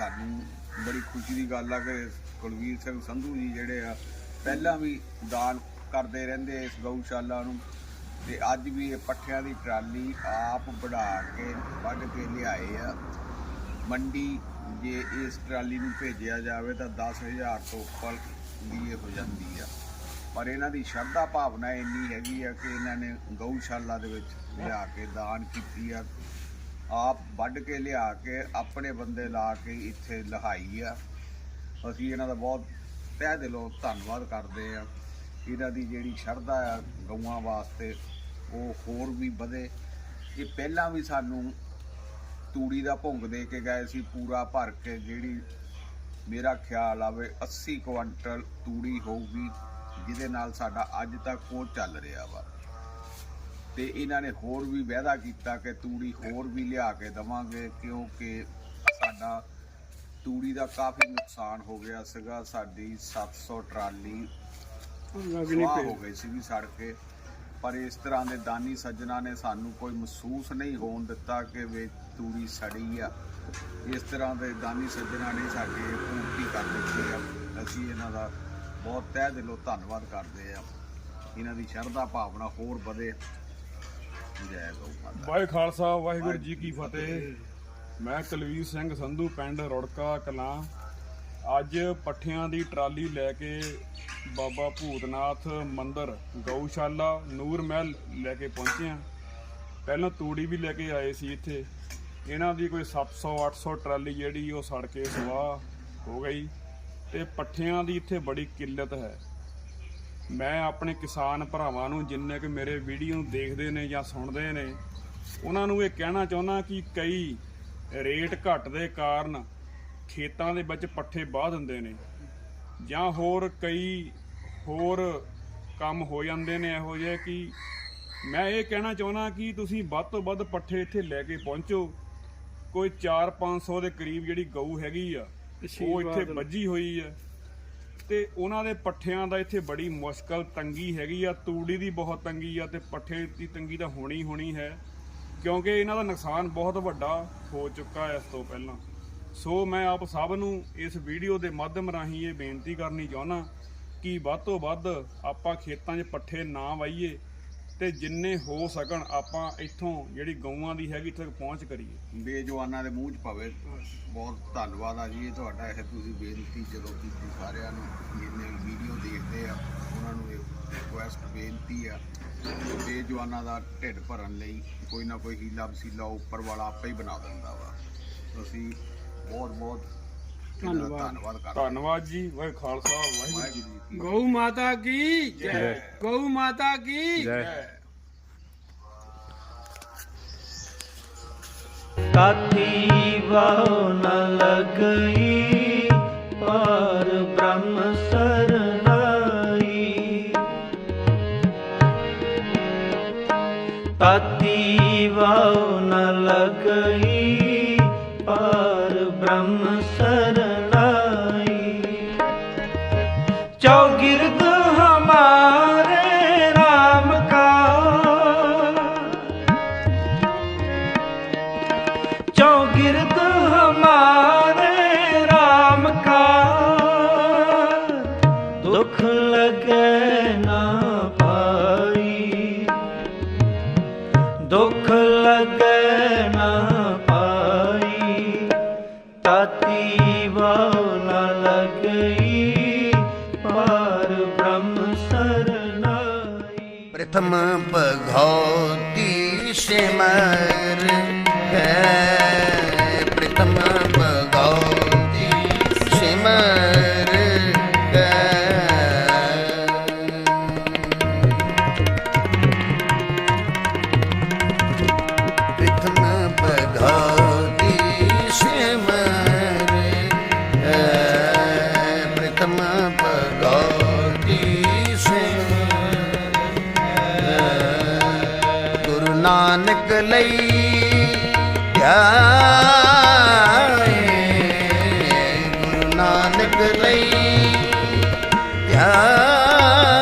ਸਾਨੂੰ ਬੜੀ ਖੁਸ਼ੀ ਦੀ ਗੱਲ ਆ ਕਿ ਕੁਲਵੀਰ ਸਿੰਘ ਸੰਧੂ ਜੀ ਜਿਹੜੇ ਆ, ਪਹਿਲਾਂ ਵੀ ਦਾਨ ਕਰਦੇ ਰਹਿੰਦੇ ਇਸ ਗਊਸ਼ਾਲਾ ਨੂੰ ਤੇ ਅੱਜ ਵੀ ਇਹ ਪੱਠਿਆਂ ਦੀ ਟਰਾਲੀ ਆਪ ਵਢਾ ਕੇ, ਵੱਢ ਕੇ ਲਿਆਏ ਆ। ਮੰਡੀ ਜੇ ਇਸ ਟਰਾਲੀ ਨੂੰ ਭੇਜਿਆ ਜਾਵੇ ਤਾਂ 10000 ਤੋਂ ਉੱਪਰ ਦੀ ਇਹ ਹੋ ਜਾਂਦੀ ਆ। ਪਰ ਇਹਨਾਂ ਦੀ ਸ਼ਰਧਾ ਭਾਵਨਾ ਇੰਨੀ ਹੈਗੀ ਆ ਕਿ ਇਹਨਾਂ ਨੇ ਗਊਸ਼ਾਲਾ ਦੇ ਵਿੱਚ ਲਿਆ ਕੇ ਦਾਨ ਕੀਤੀ ਆ। ਆਪ ਵੱਢ ਕੇ ਲਿਆ ਕੇ ਆਪਣੇ ਬੰਦੇ ਲਾ ਕੇ ਇੱਥੇ ਲਹਾਈ ਆ। ਅਸੀਂ ਇਹਨਾਂ ਦਾ ਬਹੁਤ ਤਹਿ ਦਿਲੋਂ ਧੰਨਵਾਦ ਕਰਦੇ ਆ। ਇਹਨਾਂ ਦੀ ਜਿਹੜੀ ਸ਼ਰਧਾ ਆ ਗਊਆਂ ਵਾਸਤੇ, ਉਹ ਹੋਰ ਵੀ ਵਧੇ। ਇਹ ਪਹਿਲਾਂ ਵੀ ਸਾਨੂੰ ਤੂੜੀ ਦਾ ਭੁੰਗ ਦੇ ਕੇ ਗਏ ਸੀ, ਪੂਰਾ ਭਰ ਕੇ ਜਿਹੜੀ ਮੇਰਾ ਖਿਆਲ ਆਵੇ 80 ਕੁਇੰਟਲ ਤੂੜੀ ਹੋਊਗੀ, ਜਿਹਦੇ ਨਾਲ ਸਾਡਾ ਅੱਜ ਤੱਕ ਉਹ ਚੱਲ ਰਿਹਾ ਵਾ। ਤੇ ਇਹਨਾਂ ਨੇ ਹੋਰ ਵੀ ਵਾਅਦਾ ਕੀਤਾ ਕਿ ਤੂੜੀ ਹੋਰ ਵੀ ਲਿਆ ਕੇ ਦਵਾਂਗੇ ਕਿਉਂਕਿ ਸਾਡਾ ਤੂੜੀ ਦਾ ਕਾਫੀ ਨੁਕਸਾਨ ਹੋ ਗਿਆ ਸੀਗਾ। ਸਾਡੀ 700 ਟਰਾਲੀ ਸਵਾਹ ਹੋ ਗਈ ਸੀ ਸੜ ਕੇ। ਪਰ ਇਸ ਤਰ੍ਹਾਂ ਦੇ ਦਾਨੀ ਸੱਜਣਾ ਨੇ ਸਾਨੂੰ ਕੋਈ ਮਹਿਸੂਸ ਨਹੀਂ ਹੋਣ ਦਿੱਤਾ ਕਿ ਵੇ ਤੂੜੀ ਸੜੀ ਆ। ਇਸ ਤਰ੍ਹਾਂ ਦੇ ਦਾਨੀ ਸੱਜਣਾ ਨੇ ਸਾਡੀ ਪੂਰਤੀ ਕਰ ਦਿੱਤੀ ਆ। ਅਸੀਂ ਇਹਨਾਂ ਦਾ ਬਹੁਤ ਤਹਿ ਦਿਲੋਂ ਧੰਨਵਾਦ ਕਰਦੇ ਆ। ਇਹਨਾਂ ਦੀ ਸ਼ਰਧਾ ਭਾਵਨਾ ਹੋਰ ਵਧੇ। ਜੈ ਗਊ ਮਾਤਾ ਵਾਹਿ ਖਾਲਸਾ ਵਾਹਿਗੁਰੂ ਜੀ ਕੀ ਫਤਿਹ। ਮੈਂ ਕੁਲਵੀਰ ਸਿੰਘ ਸੰਧੂ ਪਿੰਡ ਰੁੜਕਾ ਕਲਾਂ। ਅੱਜ ਪੱਠਿਆਂ ਦੀ ਟਰਾਲੀ ਲੈ ਕੇ ਬਾਬਾ ਭੂਤਨਾਥ ਮੰਦਿਰ ਗਊਸ਼ਾਲਾ ਨੂਰ ਮਹਿਲ ਲੈ ਕੇ ਪਹੁੰਚੇ ਹਾਂ। ਪਹਿਲਾਂ ਤੂੜੀ ਵੀ ਲੈ ਕੇ ਆਏ ਸੀ ਇੱਥੇ। ਇਹਨਾਂ ਦੀ ਕੋਈ 700 800 ਟਰਾਲੀ ਜਿਹੜੀ ਉਹ ਸੜ ਕੇ ਸਵਾਹ ਹੋ ਗਈ। ਤੇ ਪੱਠਿਆਂ ਦੀ ਇੱਥੇ ਬੜੀ ਕਿੱਲਤ ਹੈ। ਮੈਂ ਆਪਣੇ ਕਿਸਾਨ ਭਰਾਵਾਂ ਨੂੰ ਜਿੰਨੇ ਕਿ ਮੇਰੇ ਵੀਡੀਓ ਨੂੰ ਦੇਖਦੇ ਨੇ ਜਾਂ ਸੁਣਦੇ ਨੇ ਉਹਨਾਂ ਨੂੰ ਇਹ ਕਹਿਣਾ ਚਾਹੁੰਦਾ ਕਿ ਕਈ ਰੇਟ ਘੱਟ ਦੇ ਕਾਰਨ ਖੇਤਾਂ ਦੇ ਵਿੱਚ ਪੱਠੇ ਬਾਹ ਦਿੰਦੇ ਨੇ ਜਾਂ ਹੋਰ ਕਈ ਹੋਰ ਕੰਮ ਹੋ ਜਾਂਦੇ ਨੇ ਇਹੋ ਜਿਹੇ ਕਿ ਮੈਂ ਇਹ ਕਹਿਣਾ ਚਾਹੁੰਦਾ ਕਿ ਤੁਸੀਂ ਵੱਧ ਤੋਂ ਵੱਧ ਪੱਠੇ ਇੱਥੇ ਲੈ ਕੇ ਪਹੁੰਚੋ। ਕੋਈ 4-500 ਦੇ ਕਰੀਬ ਜਿਹੜੀ ਗਊ ਹੈਗੀ ਆ ਉਹ ਇੱਥੇ ਵੱਜੀ ਹੋਈ ਆ। ਤੇ ਉਹਨਾਂ ਦੇ ਪੱਠਿਆਂ ਦਾ ਇੱਥੇ ਬੜੀ ਮੁਸ਼ਕਲ, ਤੰਗੀ ਹੈਗੀ ਆ। ਤੂੜੀ ਦੀ ਬਹੁਤ ਤੰਗੀ ਆ ਤੇ ਪੱਠੇ ਦੀ ਤੰਗੀ ਤਾਂ ਹੋਣੀ ਹੋਣੀ ਹੈ, ਕਿਉਂਕਿ ਇਹਨਾਂ ਦਾ ਨੁਕਸਾਨ ਬਹੁਤ ਵੱਡਾ ਹੋ ਚੁੱਕਾ ਹੈ ਇਸ ਤੋਂ ਪਹਿਲਾਂ। ਸੋ ਮੈਂ ਆਪ ਸਭ ਨੂੰ ਇਸ ਵੀਡੀਓ ਦੇ ਮਾਧਿਅਮ ਰਾਹੀਂ ਇਹ ਬੇਨਤੀ ਕਰਨੀ ਚਾਹੁੰਦਾ ਕਿ ਵੱਧ ਤੋਂ ਵੱਧ ਆਪਾਂ ਖੇਤਾਂ 'ਚ ਪੱਠੇ ਨਾ ਵਾਈਏ ਤੇ ਜਿੰਨੇ ਹੋ ਸਕਣ ਆਪਾਂ ਇੱਥੋਂ ਜਿਹੜੀ ਗਊਆਂ ਦੀ ਹੈਗੀ ਇੱਥੇ ਤੱਕ ਪਹੁੰਚ ਕਰੀਏ। ਬੇਜਵਾਨਾਂ ਦੇ ਮੂੰਹ 'ਚ ਪਵੇ। ਬਹੁਤ ਧੰਨਵਾਦ ਆ ਜੀ ਇਹ ਤੁਹਾਡਾ ਇਹ ਤੁਸੀਂ ਬੇਨਤੀ ਜਦੋਂ ਕੀਤੀ ਸਾਰਿਆਂ ਨੂੰ ਜਿਹਨੇ ਵੀਡੀਓ ਦੇਖਦੇ ਆ ਉਹਨਾਂ ਨੂੰ ਇਹ ਰਿਕੁਐਸਟ ਬੇਨਤੀ ਆ ਬੇਜਵਾਨਾਂ ਦਾ ਢਿੱਡ ਭਰਨ ਲਈ ਕੋਈ ਨਾ ਕੋਈ ਹੀਲਾ ਵਸੀਲਾ ਉੱਪਰ ਵਾਲਾ ਆਪੇ ਹੀ ਬਣਾ ਦਿੰਦਾ ਵਾ। ਅਸੀਂ ਬਹੁਤ ਬਹੁਤ ਇਹਨਾਂ ਧੰਨਵਾਦ। ਜੀ ਵਾਹਿ ਖਾਲਸਾ ਵਾਹਿਗੁਰੂ ਗਊ ਮਾਤਾ ਕੀ ਜੈ। ਗਊ ਮਾਤਾ ਕੀ ਜੈ। ਕਾਥੀ ਵਾਉ ਨ ਲਗਈ ਪਰ ਬ੍ਰਹਮ ਸਰਨਾਈ ਵਾਉ ਨ ਲਗਈ ਪਰ ਬ੍ਰਹਮ ਸਰ चौगिर्द हमारे राम का चौगिर्द हमारे राम का दुख लगे ना पाई दुख लगे ना पाई ताती वाला लगई ਪਾਰ ਬ੍ਰਹਮ ਸਰਨਾਈ ਸਿਮਰ ਹੈ ਨਾਨਕ ਲਈ ਧਿਆਏ ਗੁਰੂ ਨਾਨਕ ਲਈ ਧਿਆਏ